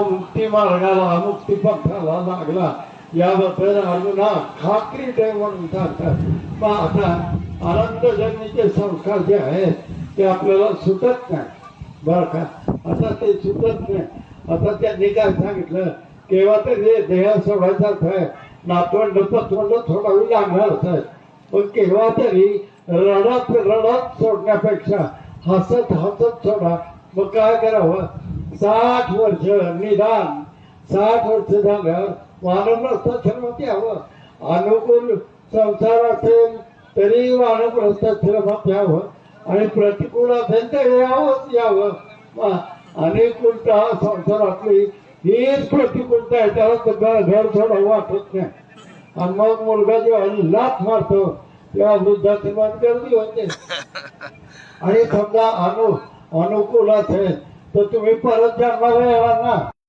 मुक्ती मार्गाला मुक्ती पथाला लागला. याबद्दल अर्जुना खात्री दे म्हणून सांगतात मग आता अनंत संस्कार जे आहेत ते आपल्याला सुटत नाही. बरं का? आता ते सुटत नाही. आता त्यांनी काय सांगितलं? केव्हा तरी देह सोडायचाच आहे. नातवंड पतवंड थोडा वेळ लागणारच आहे. पण केव्हा तरी रडत रडत सोडण्यापेक्षा हसत हसत सोडा. मग काय करावं? साठ वर्ष निदान साठ वर्ष झाल्यावर वानप्रस्थाश्रमात यावं. अनुकूल संसार असेल तरी वानप्रस्थाश्रमात यावं. आणि प्रतिकूल असेल तर यावंच यावं. अनुकूलता संसारातली हीच प्रतिकूलता आहे त्याला घर घर सोडावं वाटत नाही. आणि मग मुलगा जेव्हा लाथ मारतो तेव्हा वृद्धाश्रमात गर्दी होते. आणि समजा अनु अनुकूल असेल तर तुम्ही परत जन्माला येणार ना?